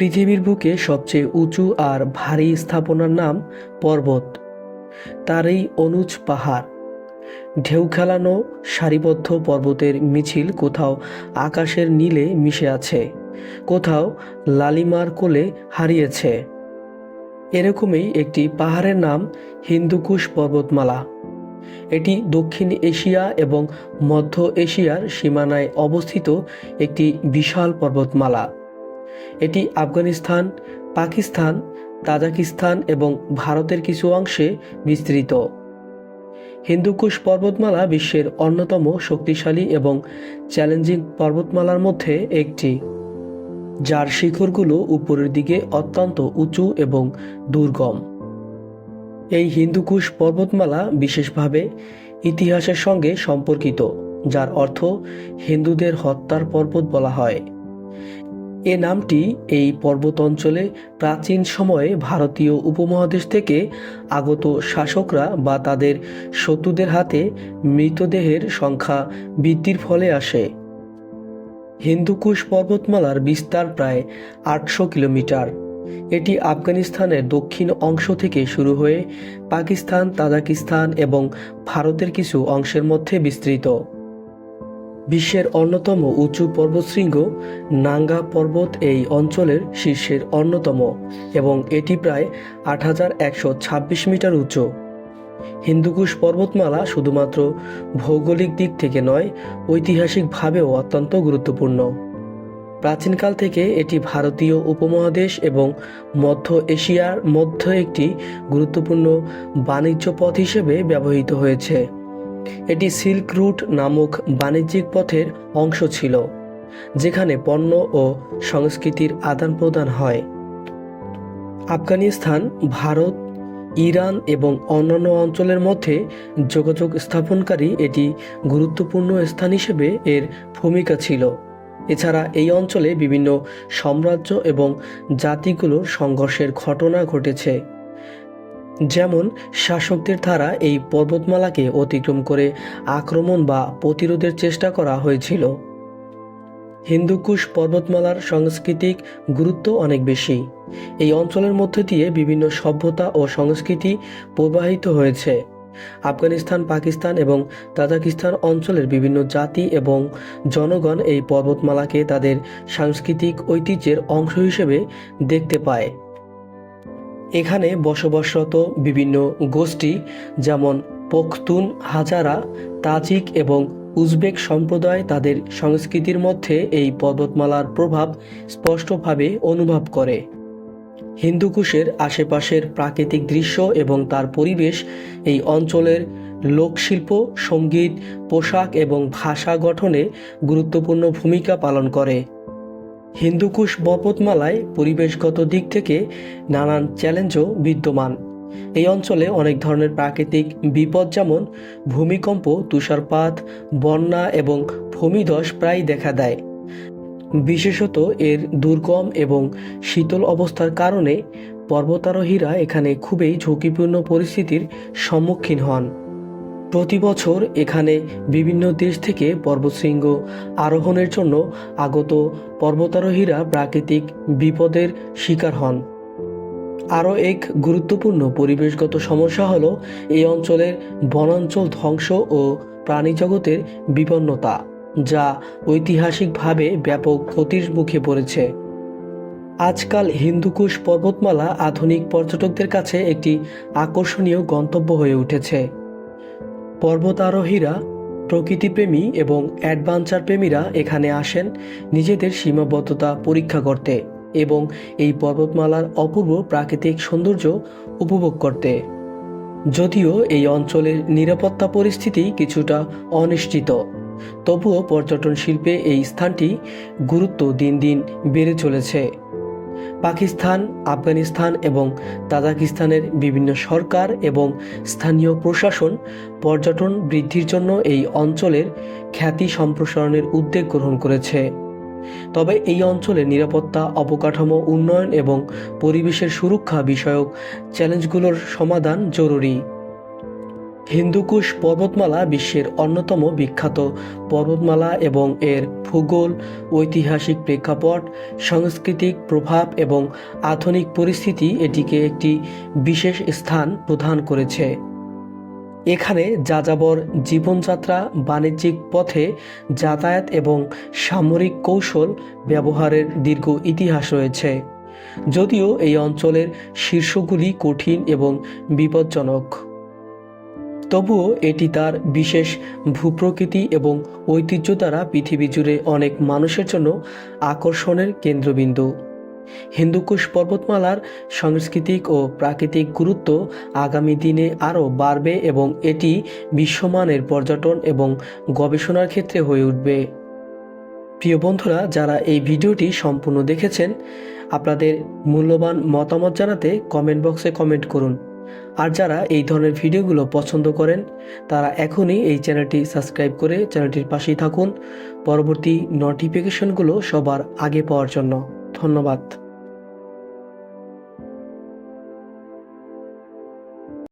পৃথিবীর বুকে সবচেয়ে উঁচু আর ভারী স্থাপনার নাম পর্বত। তার এই অনুজ পাহাড়, ঢেউ খেলানো সারিবদ্ধ পর্বতের মিছিল কোথাও আকাশের নীলে মিশে আছে, কোথাও লালিমার কোলে হারিয়েছে। এরকমই একটি পাহাড়ের নাম হিন্দুকুশ পর্বতমালা। এটি দক্ষিণ এশিয়া এবং মধ্য এশিয়ার সীমানায় অবস্থিত একটি বিশাল পর্বতমালা। এটি আফগানিস্তান, পাকিস্তান, তাজাকিস্তান এবং ভারতের কিছু অংশে বিস্তৃত। হিন্দুকুশ পর্বতমালা বিশ্বের অন্যতম শক্তিশালী এবং চ্যালেঞ্জিং পর্বতমালার মধ্যে একটি। যার শিখরগুলো উপরের দিকে অত্যন্ত উঁচু এবং দুর্গম। এই হিন্দুকুশ পর্বতমালা বিশেষভাবে ইতিহাসের সঙ্গে সম্পর্কিত, যার অর্থ হিন্দুদের হত্যার পর্বত বলা হয়। এ নামটি এই পর্বত অঞ্চলে প্রাচীন সময়ে ভারতীয় উপমহাদেশ থেকে আগত শাসকরা বা তাদের শত্রুদের হাতে মৃতদেহের সংখ্যা বৃদ্ধির ফলে আসে। হিন্দুকুশ পর্বতমালার বিস্তার প্রায় আটশো কিলোমিটার। এটি আফগানিস্তানের দক্ষিণ অংশ থেকে শুরু হয়ে পাকিস্তান, তাজাকিস্তান এবং ভারতের কিছু অংশের মধ্যে বিস্তৃত। বিশ্বের অন্যতম উঁচু পর্বতশৃঙ্গ নাঙ্গা পর্বত এই অঞ্চলের শীর্ষের অন্যতম এবং এটি প্রায় আট হাজার একশো ছাব্বিশ মিটার উঁচু। হিন্দুকুশ পর্বতমালা শুধুমাত্র ভৌগোলিক দিক থেকে নয়, ঐতিহাসিকভাবেও অত্যন্ত গুরুত্বপূর্ণ। প্রাচীনকাল থেকে এটি ভারতীয় উপমহাদেশ এবং মধ্য এশিয়ার মধ্যে একটি গুরুত্বপূর্ণ বাণিজ্য পথ হিসেবে ব্যবহৃত হয়েছে। এটি সিল্ক রুট নামক বাণিজ্যিক পথের অংশ ছিল, যেখানে পণ্য ও সংস্কৃতির আদান প্রদান হয়। আফগানিস্তান, ভারত, ইরান এবং অন্যান্য অঞ্চলের মধ্যে যোগাযোগ স্থাপনকারী এটি গুরুত্বপূর্ণ স্থান হিসেবে এর ভূমিকা ছিল। এছাড়া এই অঞ্চলে বিভিন্ন সাম্রাজ্য এবং জাতিগুলোর সংঘর্ষের ঘটনা ঘটেছে। যেমন শাসকদের দ্বারা এই পর্বতমালাকে অতিক্রম করে আক্রমণ বা প্রতিরোধের চেষ্টা করা হয়েছিল। হিন্দুকুশ পর্বতমালার সাংস্কৃতিক গুরুত্ব অনেক বেশি। এই অঞ্চলের মধ্যে দিয়ে বিভিন্ন সভ্যতা ও সংস্কৃতি প্রবাহিত হয়েছে। আফগানিস্তান, পাকিস্তান এবং তাজাকিস্তান অঞ্চলের বিভিন্ন জাতি এবং জনগণ এই পর্বতমালাকে তাদের সাংস্কৃতিক ঐতিহ্যের অংশ হিসেবে দেখতে পায়। এখানে বসবাসরত বিভিন্ন গোষ্ঠী যেমন পখতুন, হাজারা, তাজিক এবং উজবেক সম্প্রদায় তাদের সংস্কৃতির মধ্যে এই পর্বতমালার প্রভাব স্পষ্টভাবে অনুভব করে। হিন্দুকুশের আশেপাশের প্রাকৃতিক দৃশ্য এবং তার পরিবেশ এই অঞ্চলের লোকশিল্প, সংগীত, পোশাক এবং ভাষা গঠনে গুরুত্বপূর্ণ ভূমিকা পালন করে। হিন্দুকুশ পর্বতমালায় পরিবেশগত দিক থেকে নানান চ্যালেঞ্জও বিদ্যমান। এই অঞ্চলে অনেক ধরনের প্রাকৃতিক বিপদ যেমন ভূমিকম্প, তুষারপাত, বন্যা এবং ভূমিধস প্রায় দেখা দেয়। বিশেষত এর দুর্গম এবং শীতল অবস্থার কারণে পর্বতারোহীরা এখানে খুবই ঝুঁকিপূর্ণ পরিস্থিতির সম্মুখীন হন। প্রতি বছর এখানে বিভিন্ন দেশ থেকে পর্বতশৃঙ্গ আরোহণের জন্য আগত পর্বতারোহীরা প্রাকৃতিক বিপদের শিকার হন। আরও এক গুরুত্বপূর্ণ পরিবেশগত সমস্যা হল এই অঞ্চলের বনাঞ্চল ধ্বংস ও প্রাণীজগতের বিপন্নতা, যা ঐতিহাসিকভাবে ব্যাপক ক্ষতির মুখে পড়েছে। আজকাল হিন্দুকুশ পর্বতমালা আধুনিক পর্যটকদের কাছে একটি আকর্ষণীয় গন্তব্য হয়ে উঠেছে। পর্বতারোহীরা, প্রকৃতিপ্রেমী এবং অ্যাডভেঞ্চার প্রেমীরা এখানে আসেন নিজেদের সীমাবদ্ধতা পরীক্ষা করতে এবং এই পর্বতমালার অপূর্ব প্রাকৃতিক সৌন্দর্য উপভোগ করতে। যদিও এই অঞ্চলের নিরাপত্তা পরিস্থিতি কিছুটা অনিশ্চিত, তবুও পর্যটন শিল্পে এই স্থানটি গুরুত্ব দিন দিন বেড়ে চলেছে। পাকিস্তান, আফগানিস্তান এবং তাজাকিস্তানের বিভিন্ন সরকার এবং স্থানীয় প্রশাসন পর্যটন বৃদ্ধির জন্য এই অঞ্চলের খ্যাতি সম্প্রসারণের উদ্যোগ গ্রহণ করেছে। তবে এই অঞ্চলে নিরাপত্তা, অবকাঠামো উন্নয়ন এবং পরিবেশের সুরক্ষা বিষয়ক চ্যালেঞ্জগুলোর সমাধান জরুরি। হিন্দুকুশ পর্বতমালা বিশ্বের অন্যতম বিখ্যাত পর্বতমালা এবং এর ভূগোল, ঐতিহাসিক প্রেক্ষাপট, সাংস্কৃতিক প্রভাব এবং আধুনিক পরিস্থিতি এটিকে একটি বিশেষ স্থান প্রদান করেছে। এখানে যাযাবর জীবনযাত্রা, বাণিজ্যিক পথে যাতায়াত এবং সামরিক কৌশল ব্যবহারের দীর্ঘ ইতিহাস রয়েছে। যদিও এই অঞ্চলের শীর্ষগুলি কঠিন এবং বিপজ্জনক। তবুও এটি তার বিশেষ ভূপ্রকৃতি এবং ঐতিহ্য দ্বারা পৃথিবী জুড়ে অনেক মানুষের জন্য আকর্ষণের কেন্দ্রবিন্দু। হিন্দুকুশ পর্বতমালার সাংস্কৃতিক ও প্রাকৃতিক গুরুত্ব আগামী দিনে আরও বাড়বে এবং এটি বিশ্বমানের পর্যটন এবং গবেষণার ক্ষেত্রে হয়ে উঠবে। প্রিয় বন্ধুরা, যারা এই ভিডিওটি সম্পূর্ণ দেখেছেন, আপনাদের মূল্যবান মতামত জানাতে কমেন্ট বক্সে কমেন্ট করুন। আর যারা এই ধরনের ভিডিওগুলো পছন্দ করেন, তারা এখনই এই চ্যানেলটি সাবস্ক্রাইব করে চ্যানেলটির পাশেই থাকুন। পরবর্তী নোটিফিকেশনগুলো সবার আগে পাওয়ার জন্য। ধন্যবাদ।